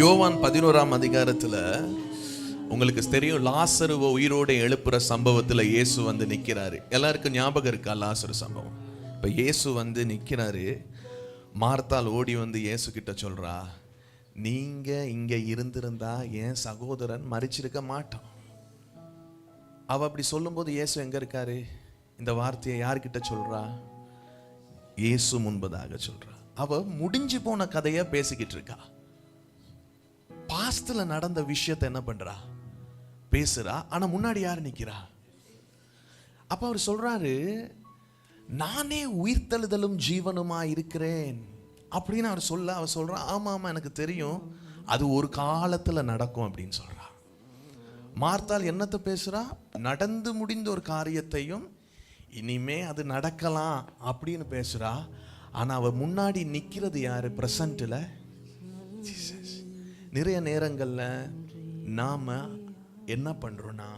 யோவான் பதினோராம் அதிகாரத்தில் உங்களுக்கு தெரியும் லாசருவ உயிரோடு எழுப்புற சம்பவத்தில் இயேசு வந்து நிற்கிறாரு எல்லாருக்கும் ஞாபகம் இருக்கா லாசரு சம்பவம்? இப்போ இயேசு வந்து நிற்கிறாரு மார்த்தால் ஓடி வந்து இயேசு கிட்ட சொல்கிறா நீங்கள் இங்கே இருந்திருந்தா என் சகோதரன் மறிச்சிருக்க மாட்டான். அவள் அப்படி சொல்லும்போது இயேசு எங்கே இருக்காரு? இந்த வார்த்தையை யார்கிட்ட சொல்கிறா இயேசு முன்பதாக சொல்கிறா அவள் முடிஞ்சு போன கதையை பேசிக்கிட்டு இருக்கா. பாஸ்டில் நடந்த விஷயத்தை என்ன பண்ணுறா பேசுகிறா ஆனால் முன்னாடி யார் நிற்கிறா அப்போ அவர் சொல்கிறாரு நானே உயிர்த்தெழுதலும் ஜீவனுமாக இருக்கிறேன். அப்படின்னு அவர் சொல்ல அவர் சொல்றா ஆமாம் ஆமாம் எனக்கு தெரியும். அது ஒரு காலத்தில் நடக்கும் அப்படின்னு சொல்கிறா மார்த்தால் என்னத்தை பேசுகிறா நடந்து முடிந்த ஒரு காரியத்தையும் இனிமே அது நடக்கலாம் அப்படின்னு பேசுகிறா ஆனால் அவள் முன்னாடி நிற்கிறது யார்? ப்ரெசண்ட்டில் ஜீசஸ். நிறைய நேரங்களில் நாம் என்ன பண்ணுறோன்னா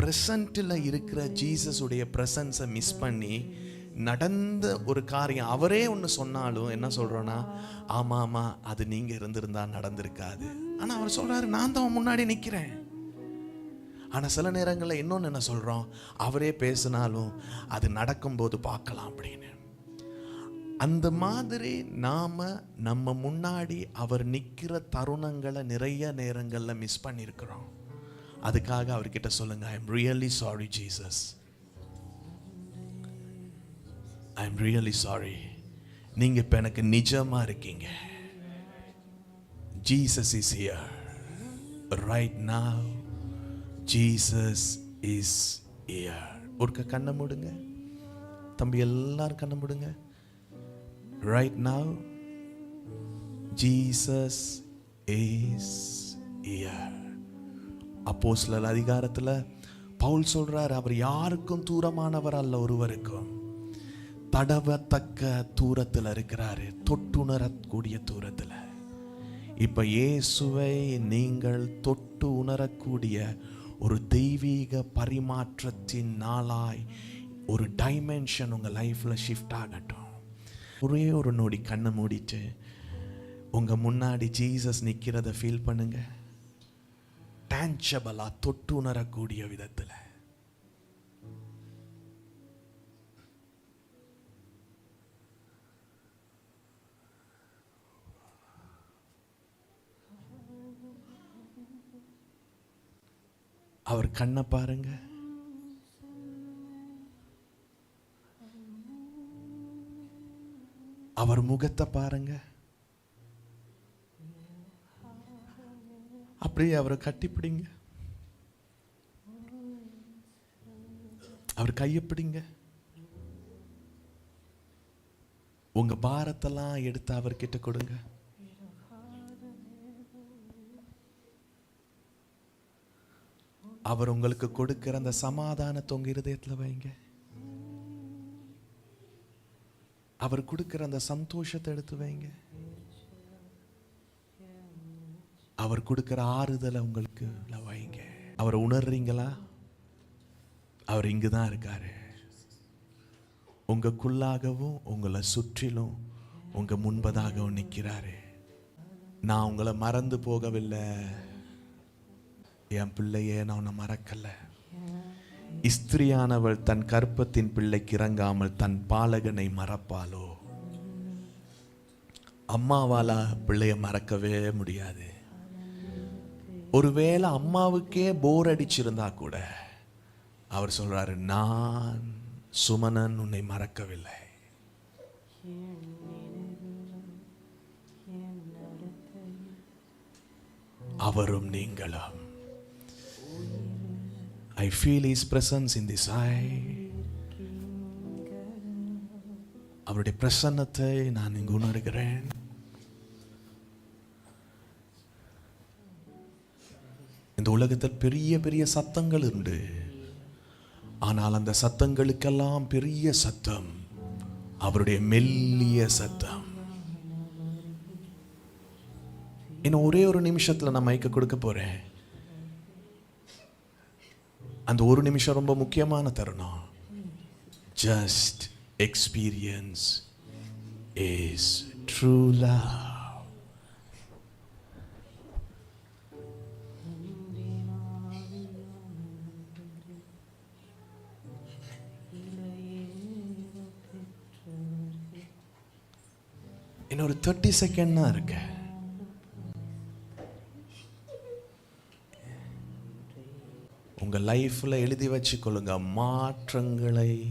ப்ரெசண்ட்டில் இருக்கிற ஜீசஸுடைய ப்ரெசன்ஸை மிஸ் பண்ணி நடந்த ஒரு காரியம் அவரே ஒன்று சொன்னாலும் என்ன சொல்கிறோன்னா ஆமாம் ஆமாம் அது நீங்கள் இருந்திருந்தா நடந்திருக்காது. ஆனால் அவர் சொல்கிறாரு நான் தான் முன்னாடி நிற்கிறேன் ஆனால் சில நேரங்களில் இன்னொன்று என்ன சொல்கிறோம் அவரே பேசினாலும் அது நடக்கும்போது பார்க்கலாம் அப்படின்னு. அந்த மாதிரி நாம் நம்ம முன்னாடி அவர் நிற்கிற தருணங்களை நிறைய நேரங்களில் மிஸ் பண்ணியிருக்கிறோம் அதுக்காக அவர்கிட்ட சொல்லுங்க I am really sorry Jesus I am really sorry நீங்கள் இப்போ எனக்கு நிஜமாக இருக்கீங்க. Jesus is here right now Jesus is here ஒருக்க கண்ணை மூடுங்க. தம்பி எல்லாரும் கண்ணை மூடுங்க. ரைட் now ஜீசஸ் இஸ் அப்போ அப்போஸ்தலர் அதிகாரத்தில் பவுல் சொல்கிறார் அவர் யாருக்கும் தூரமானவர் அல்ல ஒருவருக்கும். தடவத்தக்க தூரத்தில் இருக்கிறாரு தொட்டுணரக்கூடிய தூரத்தில். இப்போ இயேசுவை நீங்கள் தொட்டு உணரக்கூடிய ஒரு தெய்வீக பரிமாற்றத்தின் நாளாய் ஒரு டைமென்ஷன் உங்கள் லைஃப்பில் ஷிஃப்ட் ஆகட்டும். ஒரே ஒரு நொடி கண்ணை மூடிட்டு உங்கள் முன்னாடி ஜீசஸ் நிற்கிறத ஃபீல் பண்ணுங்க. டேஞ்சபலாக தொட்டு உணரக்கூடிய விதத்தில். அவர் கண்ணை பாருங்கள் அவர் முகத்தை பாருங்க. அப்படியே அவரை கட்டிப்பிடிங்க அவர் கையை பிடிங்க. உங்க பாரத்தெல்லாம் எடுத்து அவர்கிட்ட கொடுங்க. அவர் உங்களுக்கு கொடுக்கிற அந்த சமாதானத்தை உங்க இருதயத்தில் வைங்க. அவர் கொடுக்குற அந்த சந்தோஷத்தை எடுத்து வைங்க. அவர் கொடுக்குற ஆறுதலை உங்களுக்கு வைங்க. அவரை உணர்றீங்களா? அவர் இங்கு தான் இருக்காரு. உங்களுக்குள்ளாகவும் உங்களை சுற்றிலும் உங்க முன்பதாகவும் நிற்கிறாரு. நான் உங்களை மறந்து போகவில்லை. என் பிள்ளையே நான் உன்னை மறக்கலை. இஸ்திரியானவள் தன் கற்பத்தின் பிள்ளைக்கு இறங்காமல் தன் பாலகனை மறப்பாளோ? அம்மாவால பிள்ளைய மறக்கவே முடியாது. ஒருவேளை அம்மாவுக்கே போர் அடிச்சிருந்தா கூட அவர் சொல்றாரு நான் சுமனன் உன்னை மறக்கவில்லை. அவரும் நீங்களும். I feel his presence in this I அவருடைய பிரசன்னத்தை நான் இங்கு உணர்கிறேன். இந்த உலகத்தில் பெரிய பெரிய சத்தங்கள் உண்டு. ஆனால் அந்த சத்தங்களுக்கெல்லாம் பெரிய சத்தம் அவருடைய மெல்லிய சத்தம். இன்னும் ஒரே ஒரு நிமிஷத்தில் நான் மயக்க கொடுக்க போறேன். அந்த ஒரு நிமிஷம் ரொம்ப முக்கியமான தருணம். Just experience is true love இன்னொரு தேர்ட்டி செகண்ட் தான் இருக்கேன். உங்கள் லைஃப்பில் எழுதி வச்சுக்கொள்ளுங்க. மாற்றங்களை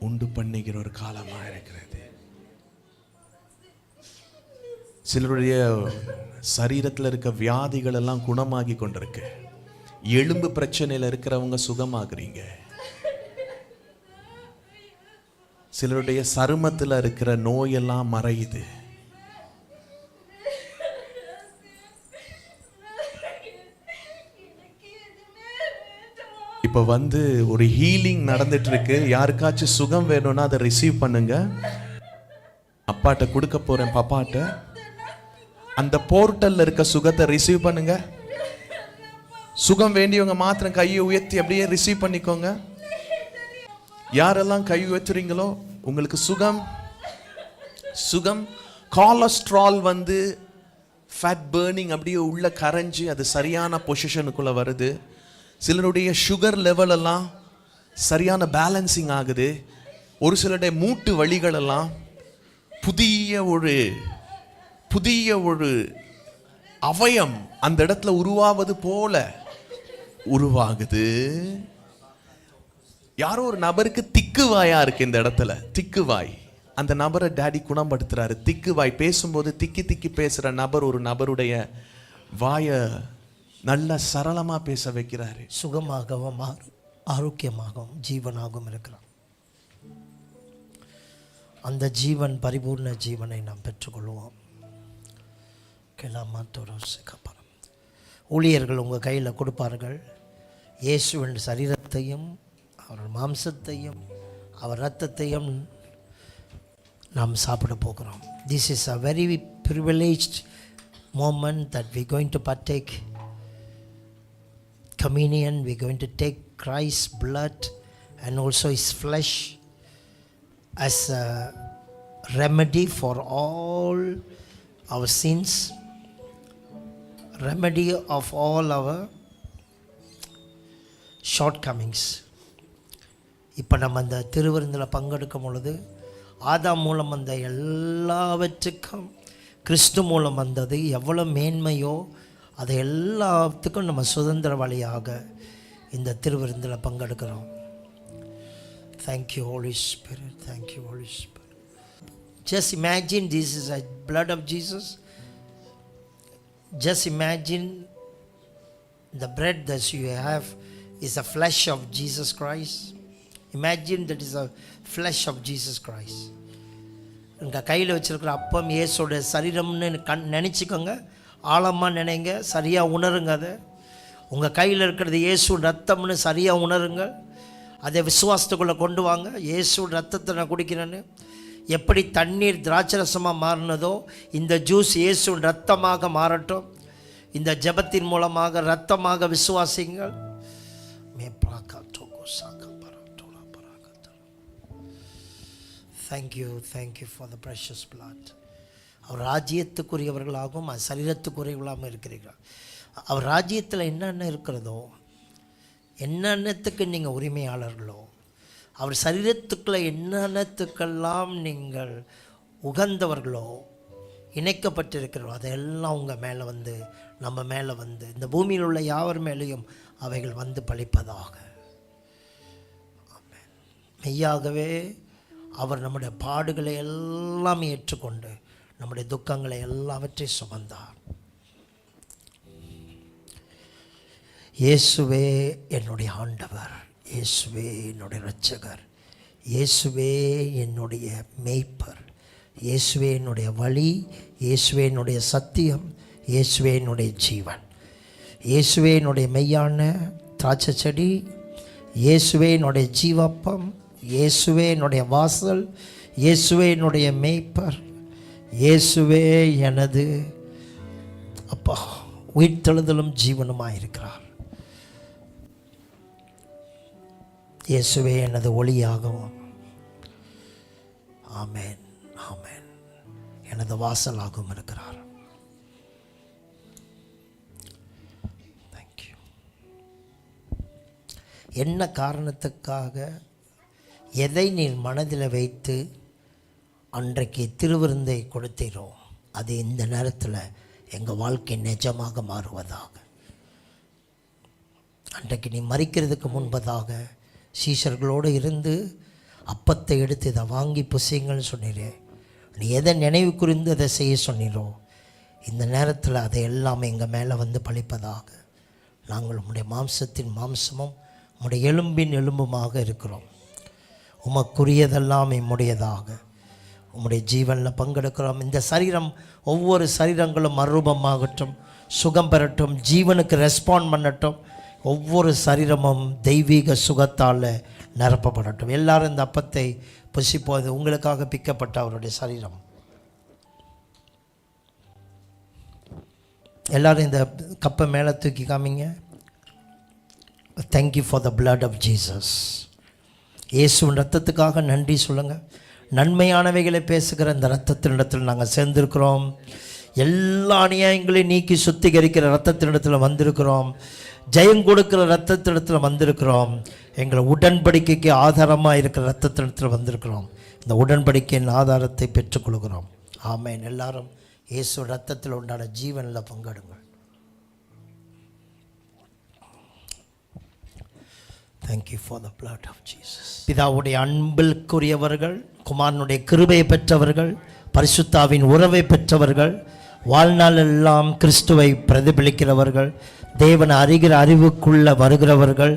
உண்டு பண்ணுகிற ஒரு காலமாக இருக்கிறது. சிலருடைய சரீரத்தில் இருக்க வியாதிகள் எல்லாம் குணமாகி கொண்டிருக்கு. எலும்பு பிரச்சனையில் இருக்கிறவங்க சுகமாகறீங்க. சிலருடைய சருமத்தில் இருக்கிற நோயெல்லாம் மறையுது. இப்போ வந்து ஒரு ஹீலிங் நடந்துட்டுருக்கு. யாருக்காச்சும் சுகம் வேணும்னா அதை ரிசீவ் பண்ணுங்க. அப்பாட்ட கொடுக்க போகிறேன் பாப்பாட்ட. அந்த போர்ட்டலில் இருக்க சுகத்தை ரிசீவ் பண்ணுங்க. சுகம் வேண்டியவங்க மாத்திரம் கையை உயர்த்தி அப்படியே ரிசீவ் பண்ணிக்கோங்க. யாரெல்லாம் கை உயர்த்துறீங்களோ உங்களுக்கு சுகம் சுகம் காலஸ்ட்ரால் வந்து ஃபேட் பேர்னிங் அப்படியே உள்ள கரைஞ்சி அது சரியான பொசிஷனுக்குள்ளே வருது. சிலருடைய சுகர் லெவல் எல்லாம் சரியான பேலன்சிங் ஆகுது. ஒரு சிலருடைய மூட்டு வழிகளெல்லாம் புதிய ஒரு புதிய ஒரு அவயம் அந்த இடத்துல உருவாவது போல உருவாகுது. யாரோ ஒரு நபருக்கு திக்குவாயா இருக்கு இந்த இடத்துல. திக்குவாய் அந்த நபரை டேடி குணப்படுத்துறாரு. திக்குவாய் பேசும்போது திக்கி திக்கி பேசுற நபர் ஒரு நபருடைய வாயை நல்ல சரளமாக பேச வைக்கிறாரு. சுகமாகவும் ஆரோ- ஆரோக்கியமாகவும் ஜீவனாகவும் இருக்கிறான் அந்த ஜீவன் பரிபூர்ண ஜீவனை நாம் பெற்றுக்கொள்வோம். கிளமாத்தோரோசிக்கப்பறம் ஊழியர்கள் உங்கள் கையில் கொடுப்பார்கள். இயேசுவின் சரீரத்தையும் அவர் மாம்சத்தையும் அவர் ரத்தத்தையும் நாம் சாப்பிட போகிறோம். This is a very privilege moment that we going to partake communion, we're going to take Christ's blood and also his flesh as a remedy for all our sins, remedy of all our shortcomings. இப்போ நம்ம அந்த திருவிருந்தில் பங்கெடுக்கும் பொழுது ஆதாம் மூலம் வந்த எல்லாவற்றுக்கும் கிறிஸ்து மூலம் வந்தது எவ்வளோ மேன்மையோ அதை எல்லாத்துக்கும் நம்ம சுதந்திரவாளியாக இந்த திருவிருந்தில் பங்கெடுக்கிறோம். Thank you holy spirit thank you holy spirit just imagine this is a blood of Jesus. Just imagine the bread that you have is the flesh of Jesus Christ. Imagine that is the flesh of Jesus Christ. உங்கள் கையில் வச்சுருக்கிற அப்பம் இயேசோட சரீரம்னு கண் நினச்சிக்கோங்க. ஆழமாக நினைங்க சரியாக உணருங்க அதை. உங்கள் கையில் இருக்கிறது இயேசு ரத்தம்னு சரியாக உணருங்க. அதை விசுவாசத்துக்குள்ளே கொண்டு வாங்க. இயேசு ரத்தத்தை நான் குடிக்கிறேன்னு. எப்படி தண்ணீர் திராட்சரசமாக மாறினதோ இந்த ஜூஸ் இயேசு ரத்தமாக மாறட்டும். இந்த ஜெபத்தின் மூலமாக ரத்தமாக விசுவாசிங்கள். மே சாக்கா Thank you, thank you for the precious blood. அவர் ராஜ்யத்துக்குரியவர்களாகவும் அவர் சரீரத்துக்குரியவர்களாகவும் இருக்கிறீர்கள். அவர் ராஜ்யத்தில் என்னென்ன இருக்கிறதோ என்னென்னத்துக்கு நீங்கள் உரிமையாளர்களோ அவர் சரீரத்துக்குள்ளே என்னென்னத்துக்கெல்லாம் நீங்கள் உகந்தவர்களோ இணைக்கப்பட்டிருக்கிறோ அதெல்லாம் உங்கள் மேலே வந்து நம்ம மேலே வந்து இந்த பூமியில் உள்ள யாவர் மேலேயும் அவைகள் வந்து பழிப்பதாக. மெய்யாகவே அவர் நம்முடைய பாடுகளை எல்லாம் ஏற்றுக்கொண்டு நம்முடைய துக்கங்களை எல்லாவற்றையும் சுமந்தார் இயேசுவே என்னுடைய ஆண்டவர் இயேசுவே என்னுடைய இரட்சகர் இயேசுவே என்னுடைய மேய்ப்பர் இயேசுவே என்னுடைய வழி இயேசுவே என்னுடைய சத்தியம் இயேசுவே என்னுடைய ஜீவன் இயேசுவே என்னுடைய மெய்யான திராட்சை செடி இயேசுவே என்னுடைய ஜீவப்பம் இயேசுவே என்னுடைய வாசல் இயேசுவே என்னுடைய மேய்ப்பர் இயேசுவே எனது அப்பா உயிர்த்தெழுதலும் ஜீவனுமாக இருக்கிறார் இயேசுவே எனது ஒளியாகவும் ஆமேன் ஆமேன். எனது வாசலாகவும் இருக்கிறார். தேங்க்யூ என்ன காரணத்துக்காக எதை நீ மனதில் வைத்து அன்றைக்கு திருவிருந்தை கொடுத்தீரோ அது இந்த நேரத்தில் எங்கள் வாழ்க்கை நிஜமாக மாறுவதாக. அன்றைக்கு நீ மறிக்கிறதுக்கு முன்பதாக சீஷர்களோடு இருந்து அப்பத்தை எடுத்து இதை வாங்கி புசிங்கள்னு சொன்னீரே. நீ எதை நினைவு குறிந்து அதை செய்ய சொன்னீரோ இந்த நேரத்தில் அதை எல்லாம் எங்கள் மேலே வந்து பழிப்பதாக. நாங்கள் உம்முடைய மாம்சத்தின் மாம்சமும் உம்முடைய எலும்பின் எலும்புமாக இருக்கிறோம். உமக்குரியதெல்லாம் எம்முடையதாக. உம்முடைய ஜீவனில் பங்கெடுக்கிறோம். இந்த சரீரம் ஒவ்வொரு சரீரங்களும் மறுரூபமாகட்டும் சுகம் பெறட்டும் ஜீவனுக்கு ரெஸ்பாண்ட் பண்ணட்டும். ஒவ்வொரு சரீரமும் தெய்வீக சுகத்தால் நிரப்பப்படட்டும். எல்லாரும் இந்த அப்பத்தை புசிப்போது உங்களுக்காக பிக்கப்பட்ட அவருடைய சரீரம். எல்லாரும் இந்த கப்பை மேலே தூக்கி காமிங்க. Thank you for the blood of Jesus இயேசு ரத்தத்துக்காக நன்றி சொல்லுங்கள் நன்மையானவைகளை பேசுகிற இந்த ரத்தத்தினிடத்தில் நாங்கள் சேர்ந்திருக்கிறோம். எல்லா அநியாயங்களையும் நீக்கி சுத்திகரிக்கிற ரத்தத்தினிடத்தில் வந்திருக்கிறோம். ஜெயம் கொடுக்கிற ரத்தத்தினிடத்தில் வந்திருக்கிறோம். எங்களை உடன்படிக்கைக்கு ஆதாரமாக இருக்கிற ரத்தத்தினிடத்தில் வந்திருக்கிறோம். இந்த உடன்படிக்கையின் ஆதாரத்தை பெற்றுக்கொள்கிறோம் ஆமேன். எல்லாரும் இயேசு ரத்தத்தில் உண்டான ஜீவனில் பங்கெடுங்கள். Thank you for the blood of Jesus பிதாவுடைய அன்பிற்குரியவர்கள் குமாரனுடைய கிருபையை பெற்றவர்கள் பரிசுத்தாவின் உறவை பெற்றவர்கள் வாழ்நாள் எல்லாம் கிறிஸ்துவை பிரதிபலிக்கிறவர்கள் தேவன் அறிகிற அறிவுக்குள்ள வருகிறவர்கள்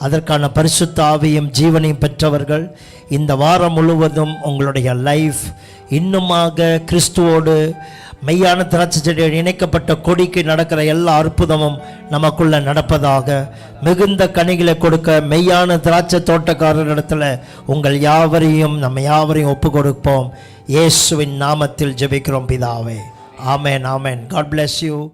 அதற்கான பரிசுத்தாவையும் ஜீவனையும் பெற்றவர்கள் இந்த வாரம் முழுவதும் உங்களுடைய லைஃப் இன்னுமாக கிறிஸ்துவோடு மெய்யான திராட்சை செடியோடு இணைக்கப்பட்ட கொடிக்கு நடக்கிற எல்லா அற்புதமும் நமக்குள்ள நடப்பதாக மிகுந்த கனிகளை கொடுக்க மெய்யான திராட்சை தோட்டக்காரரிடத்துல உங்கள் யாவரையும் நம்ம யாவரையும் ஒப்பு கொடுப்போம் இயேசுவின் நாமத்தில் ஜெபிக்கிறோம் பிதாவே. ஆமேன் ஆமேன். God bless you